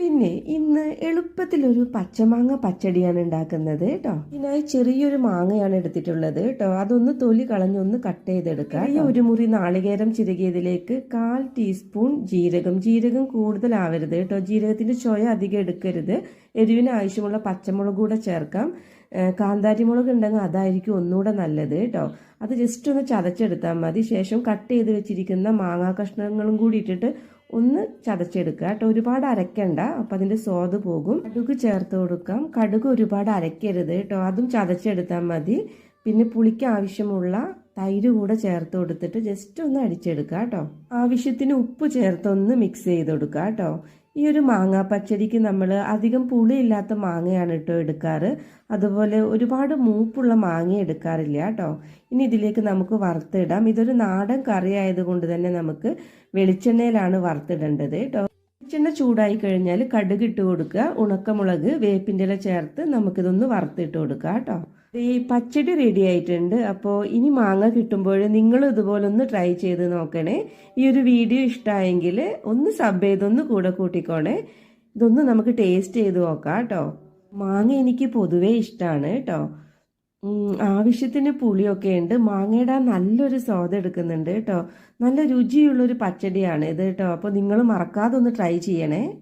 പിന്നെ ഇന്ന് എളുപ്പത്തിലൊരു പച്ചമാങ്ങ പച്ചടിയാണ് ഉണ്ടാക്കുന്നത് കേട്ടോ. ഇതിനായി ചെറിയൊരു മാങ്ങയാണ് എടുത്തിട്ടുള്ളത് കേട്ടോ. അതൊന്ന് തൊലി കളഞ്ഞൊന്ന് കട്ട് ചെയ്തെടുക്കാം ഈ ഒരു മുറി നാളികേരം ചിരകിയതിലേക്ക് കാൽ ടീസ്പൂൺ ജീരകം. ജീരകം കൂടുതലാവരുത് കേട്ടോ. ജീരകത്തിന്റെ ചൊയ അധികം എടുക്കരുത്. എരിവിന് ആവശ്യമുള്ള പച്ചമുളക് കൂടെ ചേർക്കാം. കാന്താരി മുളക് ഉണ്ടെങ്കിൽ അതായിരിക്കും ഒന്നുകൂടെ നല്ലത് കേട്ടോ. അത് ജസ്റ്റ് ഒന്ന് ചതച്ചെടുത്താൽ മതി. ശേഷം കട്ട് ചെയ്ത് വെച്ചിരിക്കുന്ന മാങ്ങാ കഷ്ണങ്ങളും കൂടി ഇട്ടിട്ട് ഒന്ന് ചതച്ചെടുക്കുക. കേട്ടോ ഒരുപാട് അരക്കണ്ട. അപ്പം അതിന്റെ സ്വാദ് പോകും. കടുക് ചേർത്ത് കൊടുക്കാം. കടുക് ഒരുപാട് അരക്കരുത് കേട്ടോ. അതും ചതച്ചെടുത്താൽ മതി. പിന്നെ പുളിക്ക് ആവശ്യമുള്ള തൈര് കൂടെ ചേർത്ത് കൊടുത്തിട്ട് ജസ്റ്റ് ഒന്ന് അടിച്ചെടുക്കുക കേട്ടോ. ആവശ്യത്തിന് ഉപ്പ് ചേർത്ത് ഒന്ന് മിക്സ് ചെയ്ത് കൊടുക്കുക കേട്ടോ. ഈ ഒരു മാങ്ങാ പച്ചടിക്ക് നമ്മൾ അധികം പുളിയില്ലാത്ത മാങ്ങയാണ് കേട്ടോ എടുക്കാറ്. അതുപോലെ ഒരുപാട് മൂപ്പുള്ള മാങ്ങ എടുക്കാറില്ല കേട്ടോ. ഇനി ഇതിലേക്ക് നമുക്ക് വറുത്തിടാം. ഇതൊരു നാടൻ കറി ആയതുകൊണ്ട് തന്നെ നമുക്ക് വെളിച്ചെണ്ണയിലാണ് വറുത്തിടേണ്ടത് കേട്ടോ. വെളിച്ചെണ്ണ ചൂടായി കഴിഞ്ഞാൽ കടുക് ഇട്ട് കൊടുക്കുക. ഉണക്കമുളക് വേപ്പിന്റെ ഇല ചേർത്ത് നമുക്കിതൊന്ന് വറുത്തിട്ട് കൊടുക്കുക കേട്ടോ. ഈ പച്ചടി റെഡി ആയിട്ടുണ്ട്. അപ്പോൾ ഇനി മാങ്ങ കിട്ടുമ്പോൾ നിങ്ങൾ ഇതുപോലെ ഒന്ന് ട്രൈ ചെയ്ത് നോക്കണേ. ഈ ഒരു വീഡിയോ ഇഷ്ടമായെങ്കിൽ ഒന്ന് സബ് ചെയ്തൊന്ന് കൂടെ കൂട്ടിക്കോണേ. ഇതൊന്ന് നമുക്ക് ടേസ്റ്റ് ചെയ്ത് നോക്കാം കേട്ടോ. മാങ്ങ എനിക്ക് പൊതുവേ ഇഷ്ടമാണ് കേട്ടോ. ആവശ്യത്തിന് പുളിയൊക്കെ ഉണ്ട്. മാങ്ങയുടെ നല്ലൊരു സ്വാദ് എടുക്കുന്നുണ്ട് കേട്ടോ. നല്ല രുചിയുള്ളൊരു പച്ചടിയാണ് ഇത് കേട്ടോ. അപ്പോൾ നിങ്ങൾ മറക്കാതെ ഒന്ന് ട്രൈ ചെയ്യണേ.